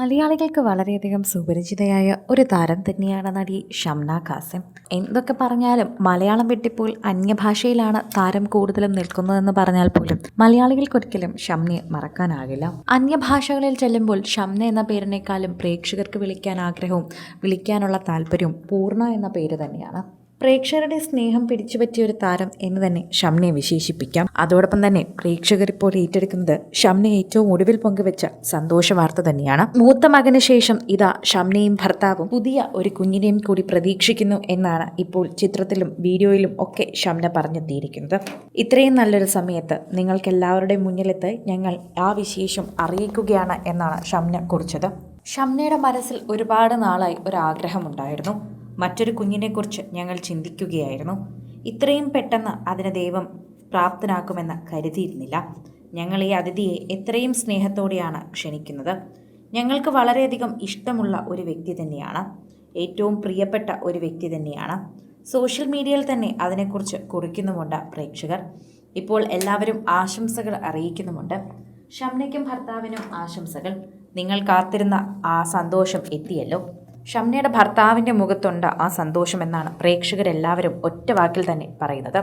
മലയാളികൾക്ക് വളരെയധികം സുപരിചിതയായ ഒരു താരം തന്നെയാണ് നടി ഷംന കാസിം എന്തൊക്കെ പറഞ്ഞാലും മലയാളം വിട്ടിപ്പോൾ അന്യഭാഷയിലാണ് താരം കൂടുതലും നിൽക്കുന്നതെന്ന് പറഞ്ഞാൽ പോലും മലയാളികൾക്കൊരിക്കലും ഷംനയെ മറക്കാനാകില്ല. അന്യഭാഷകളിൽ ചെല്ലുമ്പോൾ ഷംന എന്ന പേരിനേക്കാളും പ്രേക്ഷകർക്ക് വിളിക്കാൻ ആഗ്രഹവും വിളിക്കാനുള്ള താല്പര്യവും പൂർണ എന്ന പേര് തന്നെയാണ്. പ്രേക്ഷകരുടെ സ്നേഹം പിടിച്ചുപറ്റിയ ഒരു താരം എന്ന് തന്നെ ഷംനയെ വിശേഷിപ്പിക്കാം. അതോടൊപ്പം തന്നെ പ്രേക്ഷകർ ഇപ്പോൾ ഏറ്റെടുക്കുന്നത് ഷംന ഏറ്റവും ഒടുവിൽ പങ്കുവെച്ച സന്തോഷ വാർത്ത തന്നെയാണ്. മൂത്ത മകന് ശേഷം ഇതാ ഷംനയും ഭർത്താവും പുതിയ ഒരു കുഞ്ഞിനെയും കൂടി പ്രതീക്ഷിക്കുന്നു എന്നാണ് ഇപ്പോൾ ചിത്രത്തിലും വീഡിയോയിലും ഒക്കെ ഷംന പറഞ്ഞെത്തിയിരിക്കുന്നത്. ഇത്രയും നല്ലൊരു സമയത്ത് നിങ്ങൾക്ക് എല്ലാവരുടെയും മുന്നിലെത്ത് ഞങ്ങൾ ആ വിശേഷം അറിയിക്കുകയാണ് എന്നാണ് ഷംന കുറിച്ചത്. ഷംനയുടെ മനസ്സിൽ ഒരുപാട് നാളായി ഒരു ആഗ്രഹമുണ്ടായിരുന്നു മറ്റൊരു കുഞ്ഞിനെക്കുറിച്ച് ഞങ്ങൾ ചിന്തിക്കുകയായിരുന്നു. ഇത്രയും പെട്ടെന്ന് അതിന് ദൈവം പ്രാപ്തനാക്കുമെന്ന് കരുതിയിരുന്നില്ല. ഞങ്ങൾ ഈ അതിഥിയെ എത്രയും സ്നേഹത്തോടെയാണ് ക്ഷണിക്കുന്നത്. ഞങ്ങൾക്ക് വളരെയധികം ഇഷ്ടമുള്ള ഒരു വ്യക്തി തന്നെയാണ്. ഏറ്റവും പ്രിയപ്പെട്ട ഒരു വ്യക്തി തന്നെയാണ്. സോഷ്യൽ മീഡിയയിൽ തന്നെ അതിനെക്കുറിച്ച് കുറിക്കുന്നുമുണ്ട് പ്രേക്ഷകർ. ഇപ്പോൾ എല്ലാവരും ആശംസകൾ അറിയിക്കുന്നുമുണ്ട്. ഷംനയ്ക്കും ഭർത്താവിനും ആശംസകൾ. നിങ്ങൾ കാത്തിരുന്ന ആ സന്തോഷം എത്തിയല്ലോ. ഷംനയുടെ ഭർത്താവിന്റെ മുഖത്തുണ്ട് ആ സന്തോഷം എന്നാണ് പ്രേക്ഷകരെല്ലാവരും ഒറ്റ വാക്കിൽ തന്നെ പറയുന്നത്.